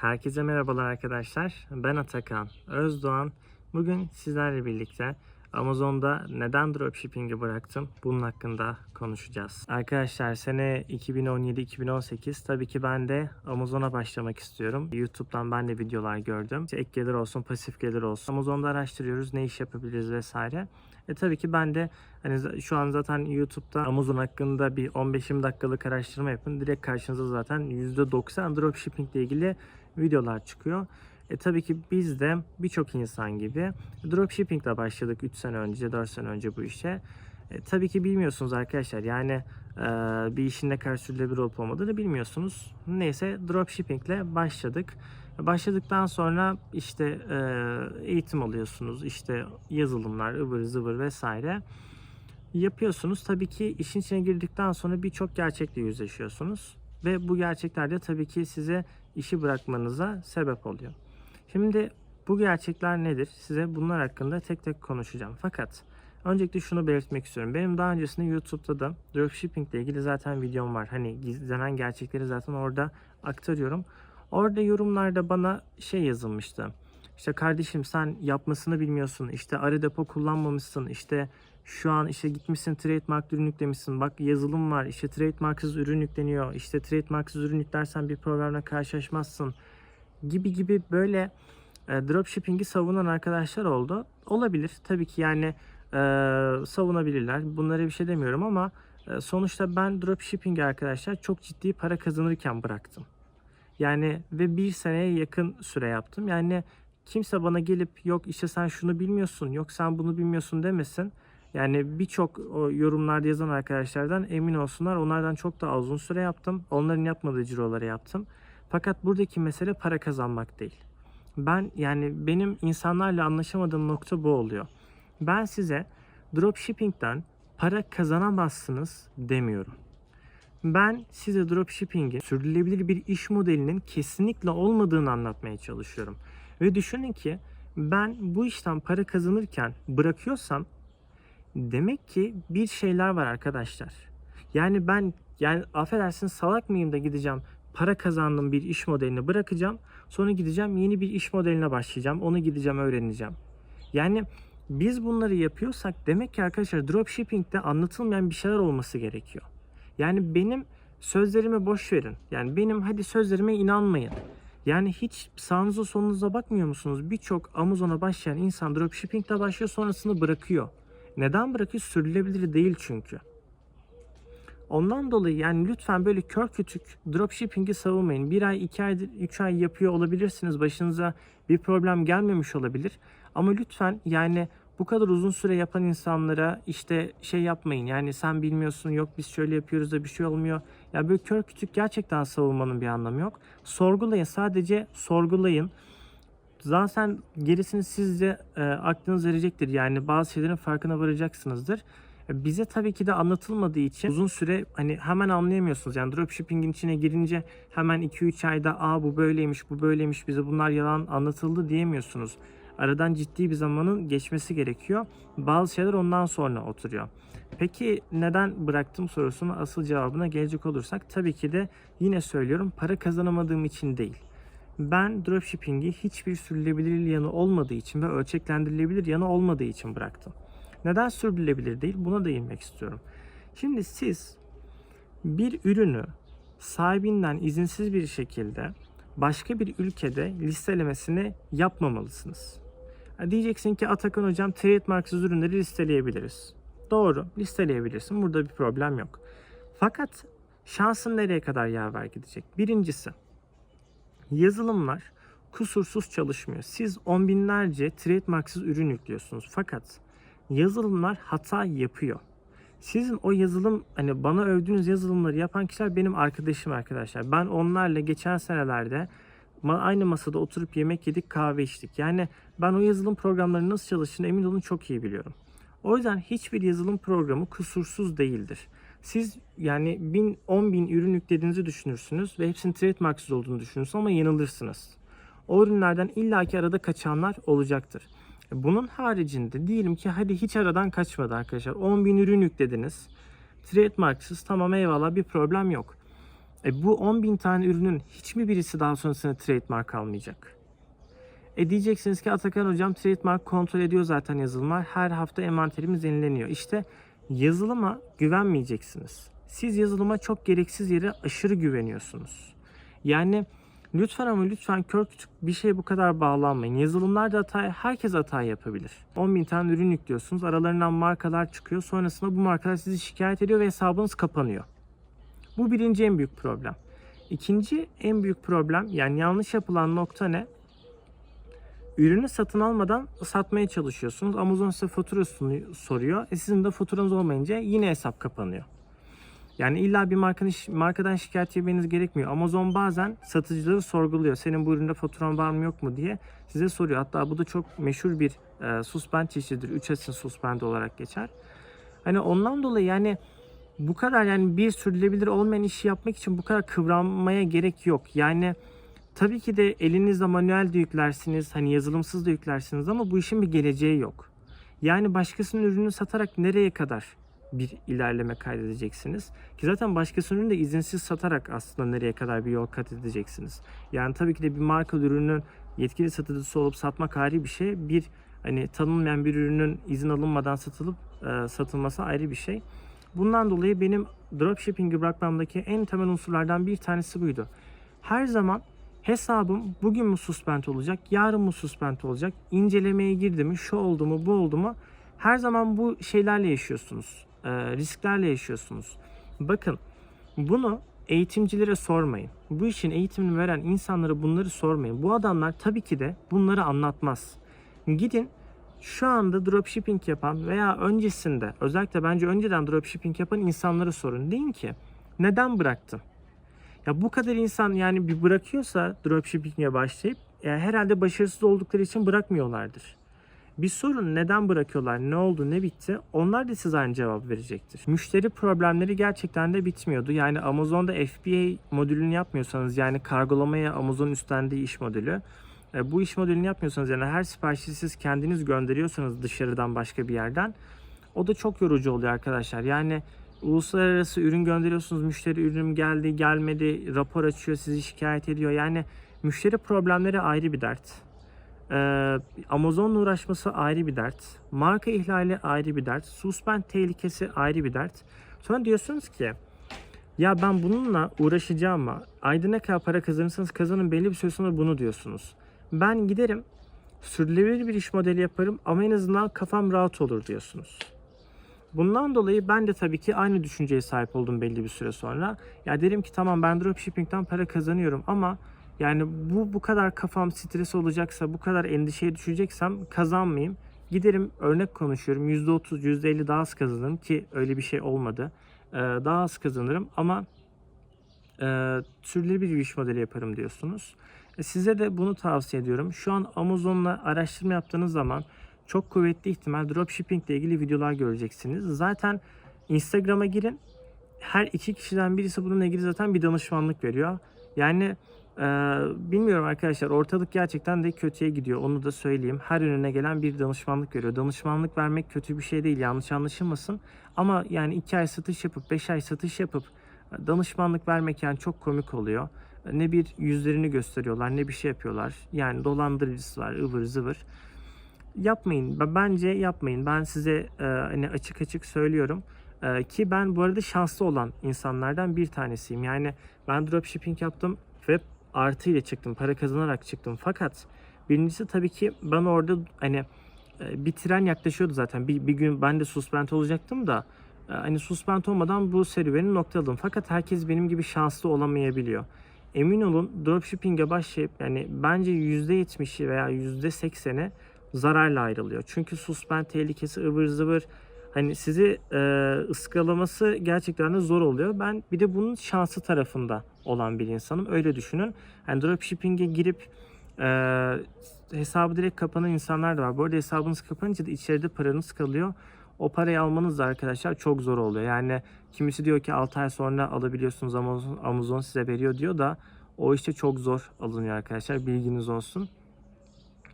Herkese merhabalar arkadaşlar. Ben Atakan Özdoğan. Bugün sizlerle birlikte Amazon'da neden dropshipping'i bıraktım bunun hakkında konuşacağız. Arkadaşlar sene 2017-2018 tabii ki ben de Amazon'a başlamak istiyorum. YouTube'dan ben de videolar gördüm. İşte ek gelir olsun, pasif gelir olsun. Amazon'da araştırıyoruz ne iş yapabiliriz vesaire. E tabii ki ben de hani şu an zaten YouTube'da Amazon hakkında bir 15-20 dakikalık araştırma yapın. Direkt karşınıza zaten %90 dropshipping ile ilgili videolar çıkıyor. E tabii ki biz de birçok insan gibi dropshipping ile başladık 3 sene önce, 4 sene önce bu işe. E, tabii ki bilmiyorsunuz arkadaşlar. Yani e, bir işin ne kadar sürdürülebilir olup olmadığını bilmiyorsunuz. Neyse dropshipping ile başladık. Başladıktan sonra işte e, eğitim alıyorsunuz. işte yazılımlar, ıvır zıvır vesaire yapıyorsunuz. Tabii ki işin içine girdikten sonra birçok gerçekle yüzleşiyorsunuz. Ve bu gerçekler de tabii ki size işi bırakmanıza sebep oluyor. Şimdi bu gerçekler nedir? Size bunlar hakkında tek tek konuşacağım. Fakat öncelikle şunu belirtmek istiyorum. Benim daha öncesinde YouTube'da da dropshipping ile ilgili zaten videom var. Hani gizlenen gerçekleri zaten orada aktarıyorum. Orada yorumlarda bana şey yazılmıştı. İşte kardeşim sen yapmasını bilmiyorsun. İşte arı depo kullanmamışsın. İşte şu an işte gitmişsin trademark ürün yüklemişsin. Bak yazılım var. İşte trademarksız ürün yükleniyor. İşte trademarksız ürün yüklersen bir problemle karşılaşmazsın. Gibi gibi böyle e, dropshipping'i savunan arkadaşlar oldu. Olabilir. Tabii ki yani e, savunabilirler. Bunlara bir şey demiyorum ama e, sonuçta ben dropshipping'i arkadaşlar çok ciddi para kazanırken bıraktım. Yani ve bir seneye yakın süre yaptım. Yani kimse bana gelip yok işte sen şunu bilmiyorsun, yok sen bunu bilmiyorsun demesin. Yani birçok yorumlarda yazan arkadaşlardan emin olsunlar. Onlardan çok daha uzun süre yaptım. Onların yapmadığı ciroları yaptım. Fakat buradaki mesele para kazanmak değil. Ben yani benim insanlarla anlaşamadığım nokta bu oluyor. Ben size dropshipping'den para kazanamazsınız demiyorum. Ben size dropshipping'in sürdürülebilir bir iş modelinin kesinlikle olmadığını anlatmaya çalışıyorum. Ve düşünün ki ben bu işten para kazanırken bırakıyorsam demek ki bir şeyler var arkadaşlar. Yani ben yani affedersin salak mıyım da gideceğim para kazandım bir iş modelini bırakacağım. Sonra gideceğim yeni bir iş modeline başlayacağım. Onu gideceğim öğreneceğim. Yani biz bunları yapıyorsak demek ki arkadaşlar dropshipping'de anlatılmayan bir şeyler olması gerekiyor. Yani benim sözlerime boş verin. Yani benim hadi sözlerime inanmayın. Yani hiç sağınıza solunuza bakmıyor musunuz? Birçok Amazon'a başlayan insan dropshipping'de başlıyor sonrasını bırakıyor. Neden bırakıyor? Sürdürülebilir değil çünkü. Ondan dolayı yani lütfen böyle kör kütük dropshipping'i savunmayın. Bir ay, iki ay, üç ay yapıyor olabilirsiniz. Başınıza bir problem gelmemiş olabilir. Ama lütfen yani bu kadar uzun süre yapan insanlara işte şey yapmayın. Yani sen bilmiyorsun yok biz şöyle yapıyoruz da bir şey olmuyor. Ya böyle kör kütük gerçekten savunmanın bir anlamı yok. Sorgulayın sadece sorgulayın. Zaten gerisini siz de e, aklınız verecektir. Yani bazı şeylerin farkına varacaksınızdır. E, Bize tabii ki de anlatılmadığı için uzun süre hani hemen anlayamıyorsunuz. Yani dropshipping'in içine girince hemen 2-3 ayda aa bu böyleymiş bu böyleymiş bize bunlar yalan anlatıldı diyemiyorsunuz. Aradan ciddi bir zamanın geçmesi gerekiyor. Bazı şeyler ondan sonra oturuyor. Peki neden bıraktım sorusunun asıl cevabına gelecek olursak tabii ki de yine söylüyorum para kazanamadığım için değil. Ben dropshipping'i hiçbir sürdürülebilir yanı olmadığı için ve ölçeklendirilebilir yanı olmadığı için bıraktım. Neden sürdürülebilir değil? Buna değinmek istiyorum. Şimdi siz bir ürünü sahibinden izinsiz bir şekilde başka bir ülkede listelemesini yapmamalısınız. Diyeceksin ki Atakan hocam trademarksız ürünleri listeleyebiliriz. Doğru, listeleyebilirsin. Burada bir problem yok. Fakat şansın nereye kadar yaver gidecek? Birincisi, yazılımlar kusursuz çalışmıyor. Siz on binlerce trademarksız ürün yüklüyorsunuz. Fakat yazılımlar hata yapıyor. Sizin o yazılım hani bana övdüğünüz yazılımları yapan kişiler benim arkadaşım arkadaşlar. Ben onlarla geçen senelerde aynı masada oturup yemek yedik, kahve içtik. Yani ben o yazılım programlarının nasıl çalıştığını emin olun çok iyi biliyorum. O yüzden hiçbir yazılım programı kusursuz değildir. Siz yani bin, 10 bin ürün yüklediğinizi düşünürsünüz ve hepsinin trademarksız olduğunu düşünürsünüz ama yanılırsınız. O ürünlerden illaki arada kaçanlar olacaktır. Bunun haricinde diyelim ki hadi hiç aradan kaçmadı arkadaşlar. 10 bin ürün yüklediniz. Trademarksız tamam eyvallah bir problem yok. E bu 10 bin tane ürünün hiç mi birisi daha sonrasında trademark almayacak? E diyeceksiniz ki Atakan hocam trademark kontrol ediyor zaten yazılımlar. Her hafta envanterimiz yenileniyor. İşte yazılıma güvenmeyeceksiniz. Siz yazılıma çok gereksiz yere aşırı güveniyorsunuz. Yani lütfen ama lütfen kör küçük bir şeye bu kadar bağlanmayın. Yazılımlarda hata, herkes hata yapabilir. 10 bin tane ürün yüklüyorsunuz. Aralarından markalar çıkıyor. Sonrasında bu markalar sizi şikayet ediyor ve hesabınız kapanıyor. Bu birinci en büyük problem. İkinci en büyük problem yani yanlış yapılan nokta ne? Ürünü satın almadan satmaya çalışıyorsunuz. Amazon size fatura soruyor. E sizin de faturanız olmayınca yine hesap kapanıyor. Yani illa bir markanın, markadan şikayet etmeniz gerekmiyor. Amazon bazen satıcıları sorguluyor. Senin bu üründe faturan var mı yok mu diye size soruyor. Hatta bu da çok meşhur bir e, suspend çeşididir. 3 S'in suspend olarak geçer. Hani ondan dolayı yani bu kadar yani bir sürdürülebilir olmayan işi yapmak için bu kadar kıvranmaya gerek yok. Yani tabii ki de elinizle manuel de yüklersiniz, hani yazılımsız da yüklersiniz ama bu işin bir geleceği yok. Yani başkasının ürünü satarak nereye kadar bir ilerleme kaydedeceksiniz? Ki zaten başkasının ürünü de izinsiz satarak aslında nereye kadar bir yol kat edeceksiniz? Yani tabii ki de bir marka ürünün yetkili satıcısı olup satmak ayrı bir şey. Bir hani tanınmayan bir ürünün izin alınmadan satılıp e, satılması ayrı bir şey. Bundan dolayı benim dropshipping'i bırakmamdaki en temel unsurlardan bir tanesi buydu. Her zaman hesabım bugün mü suspend olacak, yarın mı suspend olacak, incelemeye girdi mi, şu oldu mu, bu oldu mu? Her zaman bu şeylerle yaşıyorsunuz, e, risklerle yaşıyorsunuz. Bakın bunu eğitimcilere sormayın. Bu işin eğitimini veren insanlara bunları sormayın. Bu adamlar tabii ki de bunları anlatmaz. Gidin şu anda dropshipping yapan veya öncesinde özellikle bence önceden dropshipping yapan insanlara sorun. Deyin ki neden bıraktın? Ya bu kadar insan yani bir bırakıyorsa dropshipping'e başlayıp ya herhalde başarısız oldukları için bırakmıyorlardır. Bir sorun neden bırakıyorlar, ne oldu, ne bitti onlar da size aynı cevap verecektir. Müşteri problemleri gerçekten de bitmiyordu. Yani Amazon'da FBA modülünü yapmıyorsanız yani kargolamaya Amazon üstlendiği iş modülü e, bu iş modelini yapmıyorsanız yani her siparişi siz kendiniz gönderiyorsanız dışarıdan başka bir yerden o da çok yorucu oluyor arkadaşlar. Yani uluslararası ürün gönderiyorsunuz. Müşteri ürünüm geldi gelmedi rapor açıyor sizi şikayet ediyor. Yani müşteri problemleri ayrı bir dert. Ee, Amazon'la uğraşması ayrı bir dert. Marka ihlali ayrı bir dert. Suspend tehlikesi ayrı bir dert. Sonra diyorsunuz ki ya ben bununla uğraşacağım ama ayda ne kadar para kazanırsanız kazanın belli bir süre sonra bunu diyorsunuz. Ben giderim sürdürülebilir bir iş modeli yaparım ama en azından kafam rahat olur diyorsunuz. Bundan dolayı ben de tabii ki aynı düşünceye sahip oldum belli bir süre sonra. Ya derim ki tamam ben dropshipping'den para kazanıyorum ama yani bu bu kadar kafam stres olacaksa, bu kadar endişeye düşeceksem kazanmayayım. Giderim örnek konuşuyorum %30, %50 daha az kazanırım ki öyle bir şey olmadı. Ee, daha az kazanırım ama e, sürdürülebilir bir iş modeli yaparım diyorsunuz. E, size de bunu tavsiye ediyorum. Şu an Amazon'la araştırma yaptığınız zaman çok kuvvetli ihtimal dropshipping ile ilgili videolar göreceksiniz. Zaten Instagram'a girin. Her iki kişiden birisi bununla ilgili zaten bir danışmanlık veriyor. Yani e, bilmiyorum arkadaşlar ortalık gerçekten de kötüye gidiyor. Onu da söyleyeyim. Her önüne gelen bir danışmanlık veriyor. Danışmanlık vermek kötü bir şey değil. Yanlış anlaşılmasın. Ama yani iki ay satış yapıp beş ay satış yapıp danışmanlık vermek yani çok komik oluyor. Ne bir yüzlerini gösteriyorlar ne bir şey yapıyorlar. Yani dolandırıcısı var ıvır zıvır. Yapmayın. Bence yapmayın. Ben size e, hani açık açık söylüyorum. E, ki ben bu arada şanslı olan insanlardan bir tanesiyim. Yani ben dropshipping yaptım ve artı ile çıktım. Para kazanarak çıktım. Fakat birincisi tabii ki ben orada hani e, bir yaklaşıyordu zaten. Bir, bir gün ben de suspend olacaktım da e, hani suspend olmadan bu serüveni noktaladım. Fakat herkes benim gibi şanslı olamayabiliyor. Emin olun dropshipping'e başlayıp yani bence %70'i veya %80'i zararla ayrılıyor. Çünkü suspend tehlikesi ıvır zıvır hani sizi e, ıskalaması gerçekten de zor oluyor. Ben bir de bunun şansı tarafında olan bir insanım. Öyle düşünün. Yani dropshipping'e girip e, hesabı direkt kapanan insanlar da var. Bu arada hesabınız kapanınca da içeride paranız kalıyor. O parayı almanız da arkadaşlar çok zor oluyor. Yani kimisi diyor ki 6 ay sonra alabiliyorsunuz Amazon, Amazon size veriyor diyor da o işte çok zor alınıyor arkadaşlar. Bilginiz olsun.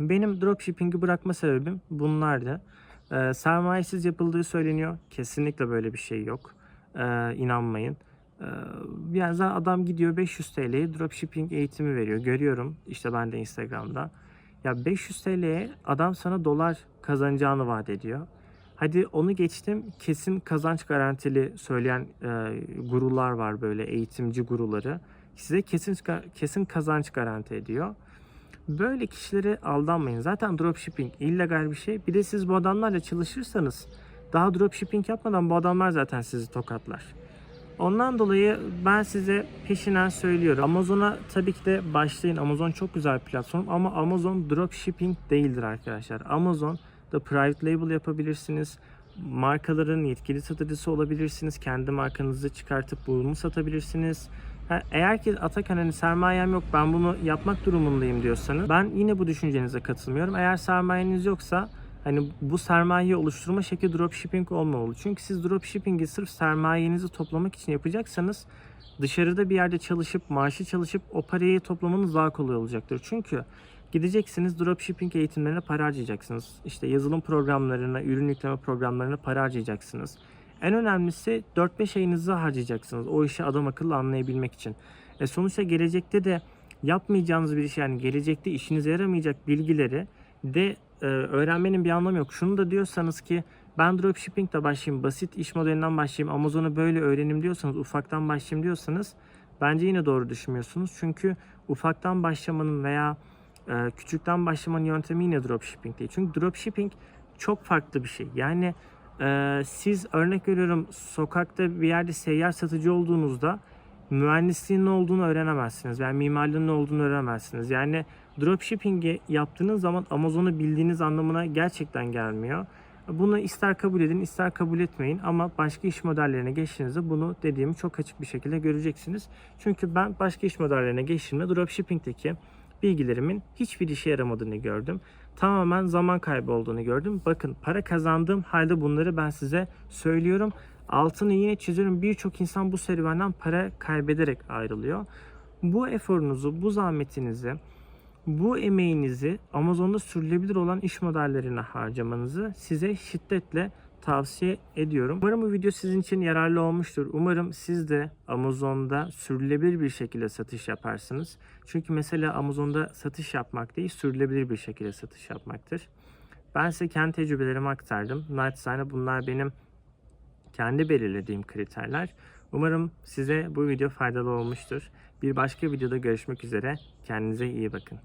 Benim dropshipping'i bırakma sebebim bunlardı. Ee, sermayesiz yapıldığı söyleniyor. Kesinlikle böyle bir şey yok. Ee, inanmayın. Ee, yani adam gidiyor 500 TL'ye dropshipping eğitimi veriyor. Görüyorum işte ben de Instagram'da. Ya 500 TL'ye adam sana dolar kazanacağını vaat ediyor. Hadi onu geçtim kesin kazanç garantili söyleyen e, gurular var böyle eğitimci guruları. Size kesin kesin kazanç garanti ediyor. Böyle kişilere aldanmayın. Zaten dropshipping illegal bir şey. Bir de siz bu adamlarla çalışırsanız daha dropshipping yapmadan bu adamlar zaten sizi tokatlar. Ondan dolayı ben size peşinen söylüyorum. Amazon'a tabii ki de başlayın. Amazon çok güzel bir platform ama Amazon dropshipping değildir arkadaşlar. Amazon da private label yapabilirsiniz. Markaların yetkili satıcısı olabilirsiniz. Kendi markanızı çıkartıp bunu satabilirsiniz. Eğer ki Atakan hani sermayem yok ben bunu yapmak durumundayım diyorsanız ben yine bu düşüncenize katılmıyorum. Eğer sermayeniz yoksa hani bu sermayeyi oluşturma şekli dropshipping olmamalı. Çünkü siz dropshipping'i sırf sermayenizi toplamak için yapacaksanız dışarıda bir yerde çalışıp maaşı çalışıp o parayı toplamanız daha kolay olacaktır. Çünkü gideceksiniz dropshipping eğitimlerine para harcayacaksınız. İşte yazılım programlarına, ürün yükleme programlarına para harcayacaksınız. En önemlisi 4-5 ayınızı harcayacaksınız o işi adam akıllı anlayabilmek için. E sonuçta gelecekte de yapmayacağınız bir iş yani gelecekte işinize yaramayacak bilgileri de e, öğrenmenin bir anlamı yok. Şunu da diyorsanız ki ben dropshipping ile başlayayım, basit iş modelinden başlayayım, Amazon'u böyle öğrenim diyorsanız, ufaktan başlayayım diyorsanız bence yine doğru düşünmüyorsunuz. Çünkü ufaktan başlamanın veya e, küçükten başlamanın yöntemi yine dropshipping değil. Çünkü dropshipping çok farklı bir şey. Yani e, siz örnek veriyorum sokakta bir yerde seyyar satıcı olduğunuzda mühendisliğin ne olduğunu öğrenemezsiniz. Yani mimarlığın ne olduğunu öğrenemezsiniz. Yani dropshipping'i yaptığınız zaman Amazon'u bildiğiniz anlamına gerçekten gelmiyor. Bunu ister kabul edin ister kabul etmeyin ama başka iş modellerine geçtiğinizde bunu dediğimi çok açık bir şekilde göreceksiniz. Çünkü ben başka iş modellerine geçtiğimde dropshipping'deki bilgilerimin hiçbir işe yaramadığını gördüm. Tamamen zaman kaybı olduğunu gördüm. Bakın para kazandığım halde bunları ben size söylüyorum. Altını yine çiziyorum. Birçok insan bu serüvenden para kaybederek ayrılıyor. Bu eforunuzu, bu zahmetinizi, bu emeğinizi Amazon'da sürülebilir olan iş modellerine harcamanızı size şiddetle tavsiye ediyorum. Umarım bu video sizin için yararlı olmuştur. Umarım siz de Amazon'da sürülebilir bir şekilde satış yaparsınız. Çünkü mesela Amazon'da satış yapmak değil, sürülebilir bir şekilde satış yapmaktır. Ben size kendi tecrübelerimi aktardım. Naçizane bunlar benim kendi belirlediğim kriterler. Umarım size bu video faydalı olmuştur. Bir başka videoda görüşmek üzere. Kendinize iyi bakın.